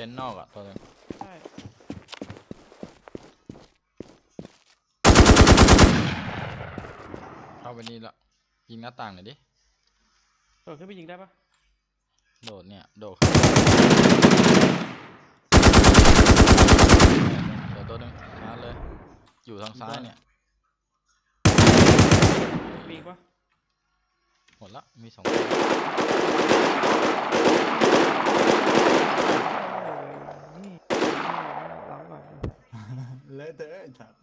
ต็นท์นอกอะตัวนึงใช่เข้าไปนี่ละยิงหน้าต่างหน่อยดิ โดดขึ้นไปยิงได้ปะโดดเนี่ย โดดขึ้นเดี๋ยวตัวหนึงชาร์จเลย อยู่ทางซ้ายเนี่ยมีอีกปะหมดละมีสองตัว นี่ล้างก่อน เลอะเทอะไอ้สัตว์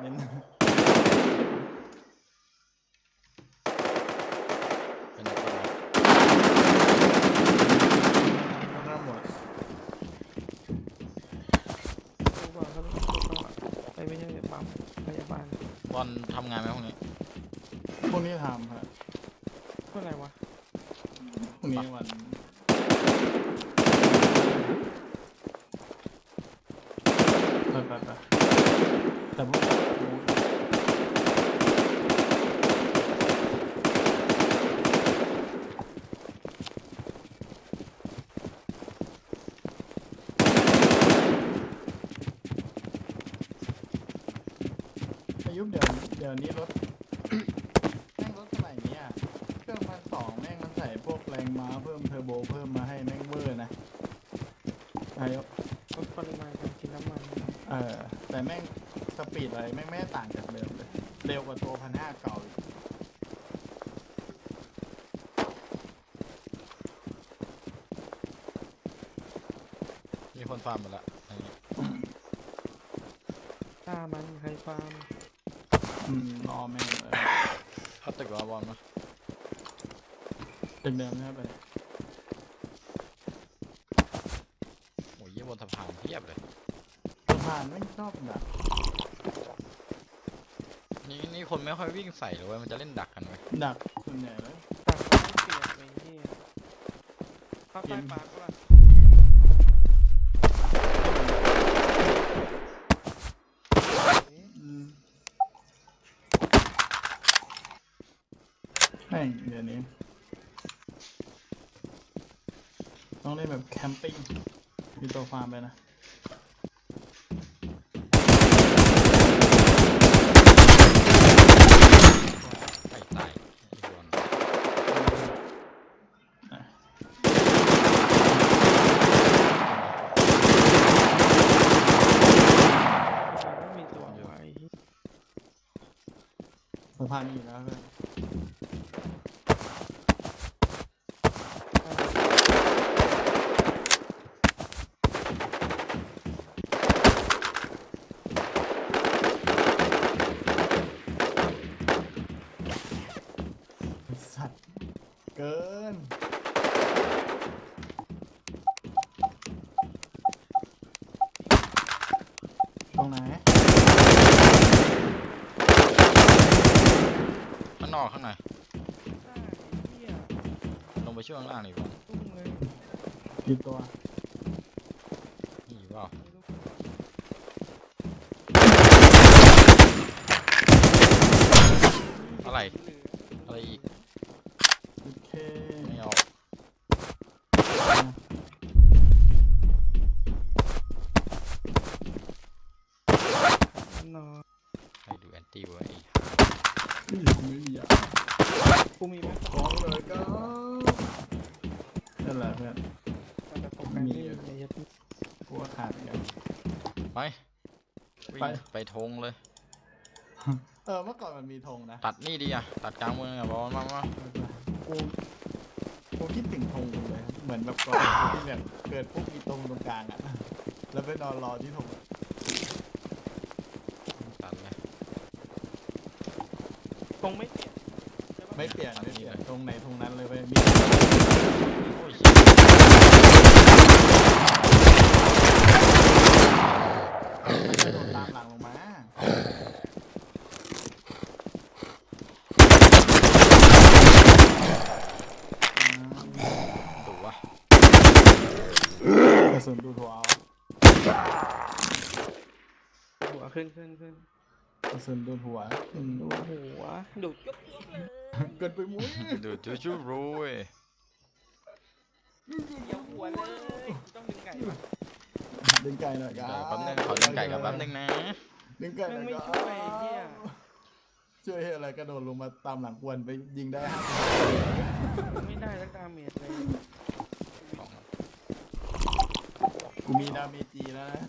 เน้นเป็นตัวหน้าหมดดูก่อนเขาต้องดูก่อนไปไม่ใช่ปั๊มพยาบาลบอลทำงานไหมพวกนี้ พวกนี้ทำครับเพื่ออะไรวะพวกนี้วันไปไปไปแต่พวกอายุเดี๋ยวเดี๋ยวนี้รถ แม่งรถสมัยเนี้ยเครื่องพันสองแม่งมันใส่พวกแรงม้าเพิ่มเทอร์โบเพิ่มมาให้แม่งเวอร์นะอายุ ลดปริมาณการกินน้ำมัน เออแต่แม่งสปีดอะไรแม่ งไม่ได้ต่างจากเดิมเลย เร็วกว่าตัวพันห้าเก่าอีกมีคนฟาร์มหมดละอันนี้ฆ่ามันใครฟาร์มอืมรอแม่งเลยเข้าตึกวาบอลมาเดิมๆนะครับไปโอ้ยเยี่ยบนสะพานเทียบเลยสะพานแม่งชอบดัก นี่นี่คนไม่ค่อยวิ่งใส่เลยเว้ยมันจะเล่นดักกันเว้ยดักส่วนใหญ่แล้วตักไม่เปียกไอ้เหี้ยเข้าใต้ปากก็ล่ะอืมแม่งเดี๋ยวนี้ ต้องเล่นแบบแคมปิ้งมีตัวฟาร์มไปนะ ไก่ตายไอ้บอล อะ ไม่มีตัวไว้ สะพานมีอยู่แล้วเพื่อนไอ้สัตว์เกิน ตรงไหน ข้าง นอกข้างในอ่าไอ้เหี้ยลงไปช่วงล่างหน่อยบอลตุ้งเลยกี่ตัวนี่อยู่เปล่าไม่รู้อะไร อะไรอีกโอเคไม่เอานอนให้ดูแอนตี้ไว้ ไม่ไม่มีอะกูมีไหมของเลยก็นั่นแหละเพื่อนแต่โปรแกรมไม่มีในยัดกูว่าขาดอีกแล้วไปวิ่งไป ไปธงเลย เออเมื่อก่อนมันมีธงนะตัดนี่ดีอะตัดกลางเมืองอะบอลมามากูกูคิดถึงธงเลย เหมือนแบบก่อนที่แบบเกิดพวกมีธงตรงกลางอะ แล้วไปนอนรอที่ธงอะ ตัดเลย ค งไม่เปลี่ยนใช่ปะไม่เปลี่ยนไม่เปลี่ยนธงไหนธงนั้นเลยไปมีโอ้ยไม่ได้โดนตามหลังลงมาตัวสุนดูถั่วเอาหัวขึ้นขึ้นขึ้นก ระสุนดูถั่วอืมดูหัวดูจุ๊บจุ๊บเลยเกินไปมุ้ยดูจูจูรู้เว้ยเดี๋ยวหัวเลยกูต้องดึงไก่ปะดึงไก่หน่อยคเดี๋รัยวบแป๊บนึงขอดึงไก่กับแป๊บนึงนะ ดึงไก่หน่อยไม่ครับช่วยไอ้เหี้ยช่วยให้อะไรกระโดดลงมาตามหลังกวนไปยิงได้ห้าไม่ได้สักดาเมจเลยของกูมีดาเมจีแล้วนะ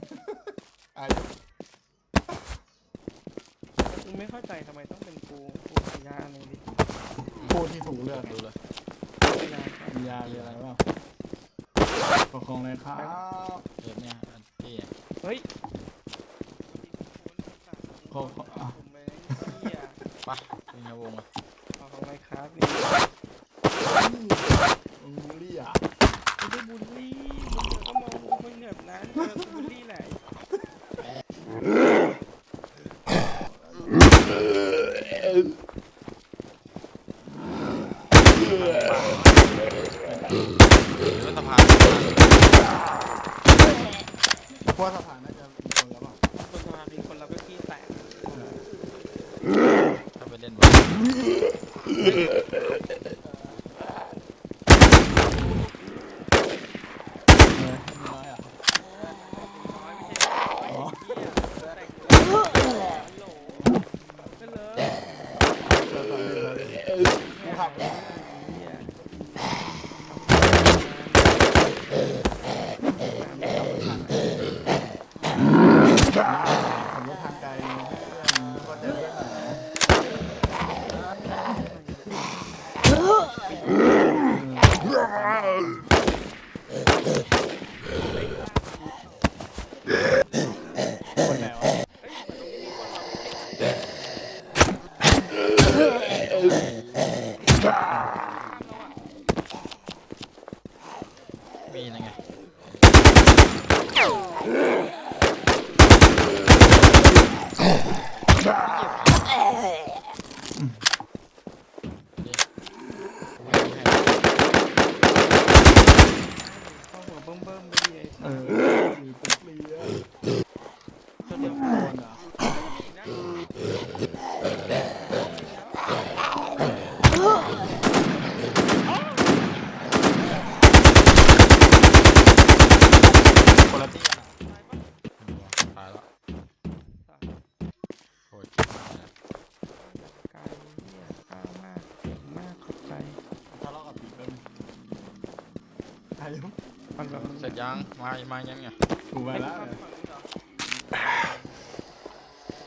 ไอ้กู ไม่เข้าใจทำไมต้องเป็นกูกูขายยาอะไรดิผู้ที่ถูกเลือกดูเลยไม่ได้ครับมียามีอะไรบ้างปกครองเลยครับเทปเนี่ยอันที่เฮ้ยขอขออะผมเลยเหี้ยปะเป็นไงวงอะเอาของไมค์ครับนี่มึงบูลลี่อะไม่ได้บูลลี่มึงเดี๋ยวก็มองกูเป็นแบบนั้นเออกูบูลลี่แหละ หรือว่าสะพาน เพราะว่าสถานน่าจะมีคนแล้วเปล่า คนสมาธิคนเราก็ขี้แตก ถ้าไปเล่นบอล เออมีน้อยอะ น้อยไม่ใช่ อ๋อ เหี้ยแต่งตัวฮัลโหลก็เลย เออเออเออเออกูขับ เหี้ย ขับรถทางไกลเพื่อนก็จะเลื่อนหน่อยนะคนไหนวะ มีนะไง ดิวิ่งให้ เข้าหัวเบิ่มเบิ่มๆไปดิไอ้ เออมีตุ๊กเลีย ตัวเดียว โดนเหรอ อีกนะ คนละที่อะ ตายแล้วโอ้ย ไกลเหี้ยก้าวมากเก่งมากขอบใจ ทะเลาะกับผีเบิ้มอายุ มันแบบเสร็จยัง มามายังไงกูไปไปแล้วฝั่งเนี่ยนู้นเหรอ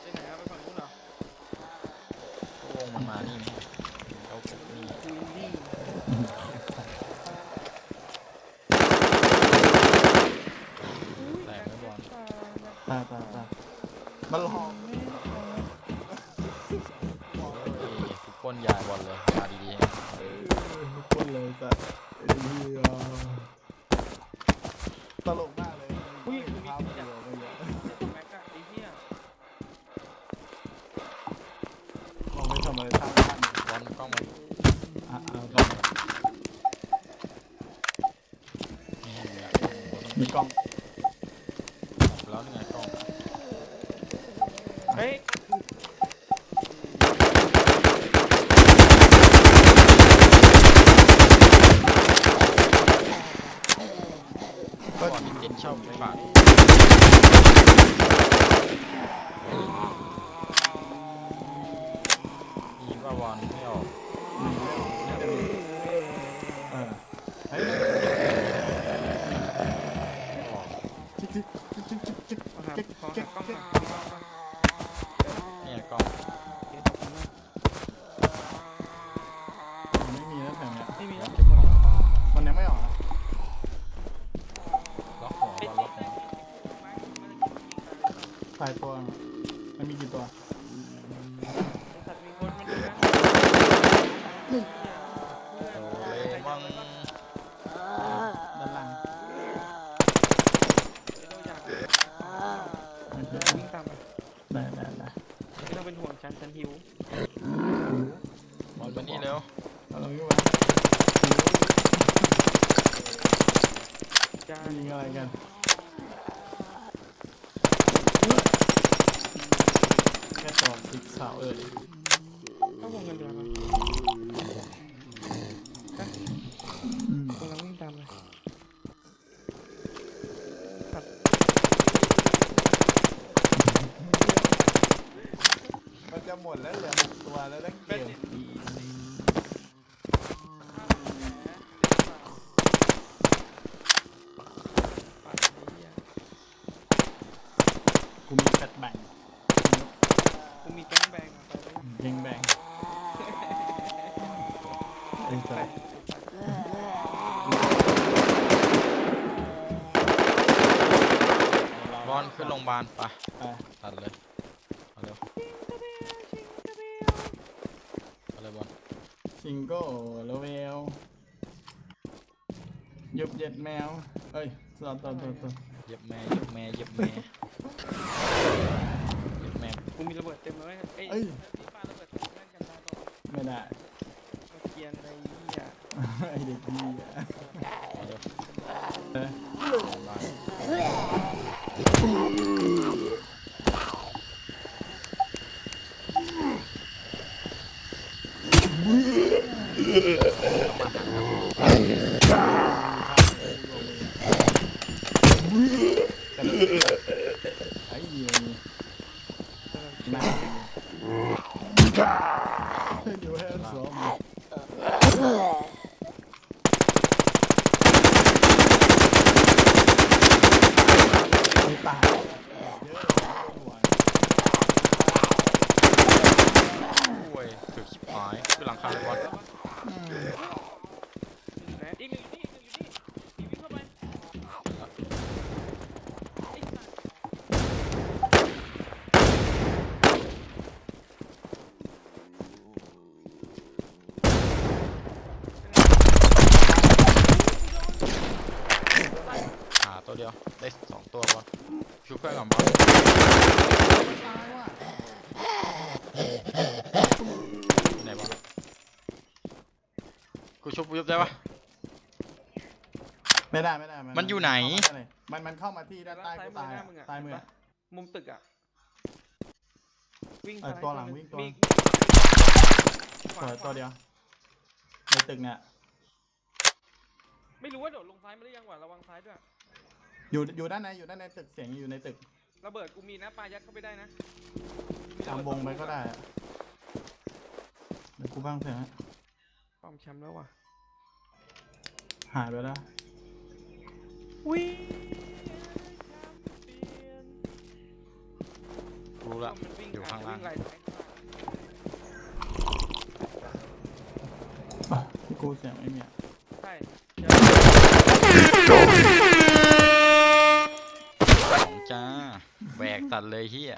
ไปไหนอะไปฝั่งนู้นเหรอวงมันมานี่นี่เอานี่คุยนี่แตกไม่บอลตายตายตายมันหลอกโอ้ยกูปล้นยาบอลเลยมาดีๆนะเออคนเลยสัตว์ไอ้เหี้ยตลกมากเลย อุ้ยมี ภาพ สิ เดี ท ยว ธิ์ ไปเยอะ แม็กอะไอ้เหี้ย มองไม่ทำอะไรท่าท่าน บอลกล้องมัน อะเอากล้องนี่ให้เลยมีกล้องแล้วนี่ไงกล้องเฮ้ยก็มีเต็นท์เช่าไม่บาทยิงว่าบอลไม่ออก เออเฮ้ย ไม่ออก จิ๊กจิ๊กจิ๊กจิ๊กจิ๊ก ขอหา จิ๊ก ขอ จิ๊ หาก กล้อง จิ๊ก หน่อย เนี่ยกล้อง เดี๋ยวขอบคุณมาก ไม่มีนะแถวเนี้ย ไม่มีแล้วเก็บหมด มันยังไม่ออกนะ ล็อกหัวบอลล็อกหัว ตายตัวมันมีกี่ตัวสัตว์มีคนมาดูนะโอ้เลมังด้านล่างเราอยากไม่ใช่วิ่งตามไปได้ได้ได้ไม่ต้องเป็นห่วงฉันฉันหิวบอลมานี่เร็วเอาลงนี่วะจ้า ยิงอะไรกัน ติ๊กสาวเออเข้าวงเงินเดือนมันอืมกำลังวิ่งตามเลยมันจะหมดแล้วเหลือหกตัวแล้วตั้งเกม ปัดไอ้เหี้ย กูมีแฟตแบ่ง กูมีแก๊งแบงอะไปเลย เยิงแบ่งไอ้สัส บอลขึ้นโรงพยาบาลไปไป ตัดเลยเอาเร็วเอาเลยบอลชิงโก้โลเวลยุบเย็ดแมว เอ้ยต่อต่อต่อต่อเหย็บแม่เหย็บแม่เหย็บแม่เหย็บแม่กูมีระเบิดเต็มเลยเอ้ยเอ้ยนี่ปาระเบิดเล่นกันได้ต่อไม่ได้ มาเกียนอะไรเหี้ยไอเด็กดีอะเอาเร็ว เออ โรงพยาบาล ไอ้เหี้ยนี่ กำลัง หน้า อยู่แค่สองไม่ตายเยอะหัว โอ้ยถึกชิบหายขึ้นหลังคาเลยบอล อืม อยู่ไหนอีกหนึ่งอยู่นี่อีกหนึ่งอยู่นี่อีกวิ่งเข้าไปไอ้สัส หาตัวเดียวได้สองตัวบอลชุบเพื่อนก่อนบอล ตายว่ะ ไหนบอล กูชุบกูชุบได้ปะ ไม่ได้ไม่ได้มันอยู่ไหน มันมันเข้ามาที่ด้านใต้กูตายอะตายมือ มุมตึกอะวิ่งเออซ้ายตัวหลังนึ่วิ่งตัว มีสวยตัวเดียว ในตึกเนี่ย ไม่รู้ว่าโดดลงซ้ายมาหรือยังวะระวังซ้ายด้วย อยู่อยู่ด้านในอยู่ด้านในตึกเสียงอยู่ในตึกระเบิดกูมีนะปลายัดเข้าไปได้นะตามวงไปก็ได้อะเดี๋ยวกูบ้างเสียงฮะความแชมป์แล้วว่ะ หายไปแล้ววิ่งรู้ละอยู่ข้างล่างวิ่งไล่ซ้ายอะที่กูเสียงไม่มีอะใช่สองจ้าแบกตัดเลยเฮีย